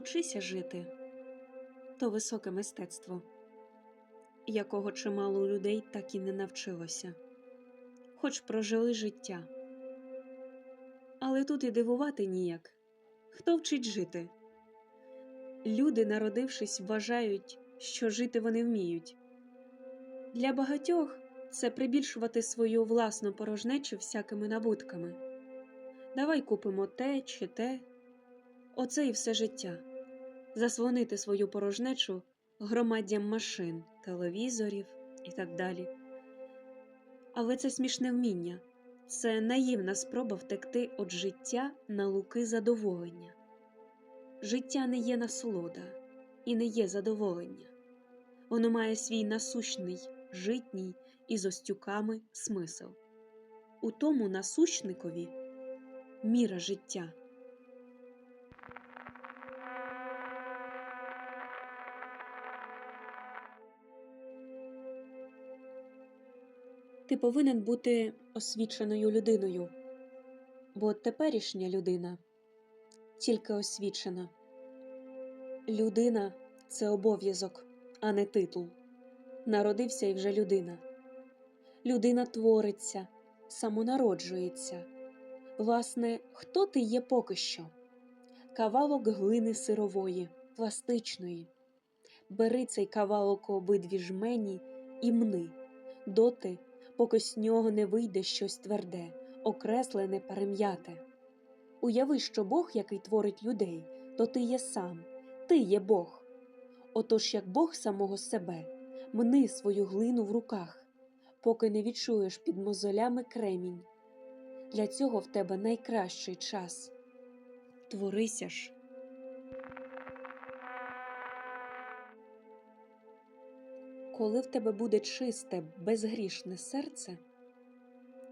Учися жити то високе мистецтво, якого чимало людей так і не навчилося, хоч прожили життя. Але тут і дивувати ніяк хто вчить жити. Люди, народившись, вважають, що жити вони вміють. Для багатьох це прибільшувати свою власну порожнечу всякими набутками. Давай купимо те чи те, оце і все життя заслонити свою порожнечу громаддям машин, телевізорів і так далі. Але це смішне вміння, це наївна спроба втекти від життя на луки задоволення. Життя не є насолода і не є задоволення. Воно має свій насущний, житній і з остюками смисл. У тому насущникові міра життя. Ти повинен бути освіченою людиною, бо теперішня людина тільки освічена. Людина це обов'язок, а не титул. Народився і вже людина. Людина твориться, самонароджується. Власне, хто ти є поки що? Кавалок глини сирової, пластичної. Бери цей кавалок обидві жмені і мни, доти поки з нього не вийде щось тверде, окреслене, перем'яте. Уяви, що Бог, який творить людей, то ти є сам, ти є Бог. Отож, як Бог самого себе, мни свою глину в руках, поки не відчуєш під мозолями кремінь. Для цього в тебе найкращий час. Творися ж. Коли в тебе буде чисте, безгрішне серце,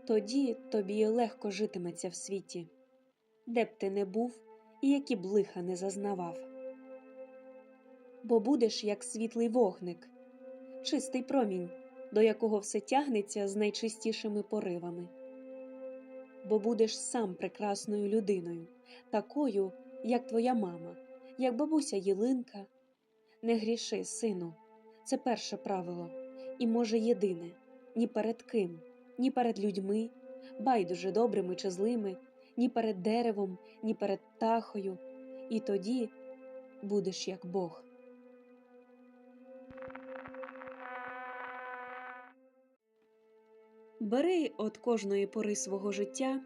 тоді тобі легко житиметься в світі, де б ти не був і які б лиха не зазнавав. Бо будеш як світлий вогник, чистий промінь, до якого все тягнеться з найчистішими поривами. Бо будеш сам прекрасною людиною, такою, як твоя мама, як бабуся Єлинка. Не гріши, сину. Це перше правило, і, може, єдине ні перед ким, ні перед людьми, байдуже добрими чи злими, ні перед деревом, ні перед птахою, і тоді будеш як Бог. Бери від кожної пори свого життя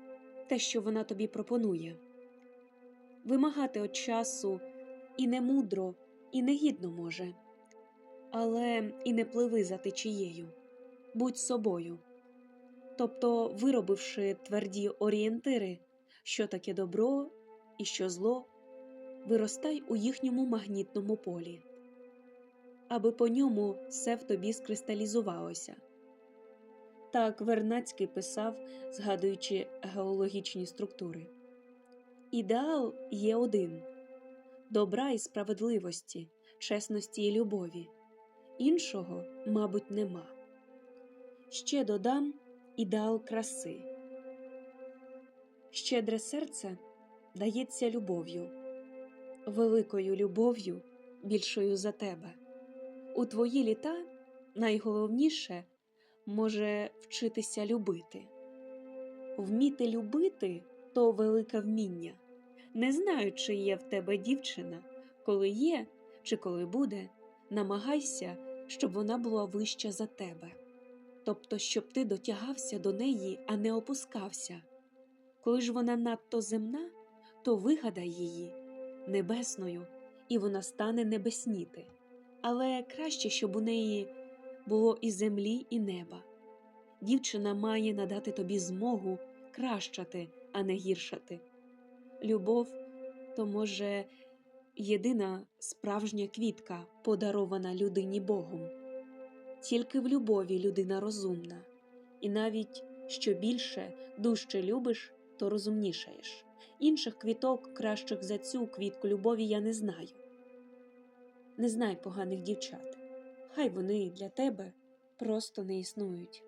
те, що вона тобі пропонує. Вимагати від часу і не мудро, і негідно може але і не пливи за течією, будь собою. Тобто, виробивши тверді орієнтири, що таке добро і що зло, виростай у їхньому магнітному полі, аби по ньому все в тобі скристалізувалося. Так Вернацький писав, згадуючи геологічні структури. Ідеал є один добра і справедливості, чесності і любові іншого, мабуть, нема. Ще додам ідеал краси. Щедре серце дається любов'ю, великою любов'ю, більшою за тебе. У твої літа найголовніше може вчитися любити. Вміти любити то велике вміння. Не знаю, чи є в тебе дівчина, коли є, чи коли буде намагайся, щоб вона була вища за тебе, тобто, щоб ти дотягався до неї, а не опускався. Коли ж вона надто земна, то вигадай її небесною, і вона стане небесніти. Але краще, щоб у неї було і землі, і неба. Дівчина має надати тобі змогу кращати, а не гіршати. Любов то може єдина справжня квітка, подарована людині Богом. Тільки в любові людина розумна, і навіть що більше, дужче любиш, то розумнішаєш. Інших квіток, кращих за цю квітку любові, я не знаю. Не знай поганих дівчат, хай вони для тебе просто не існують.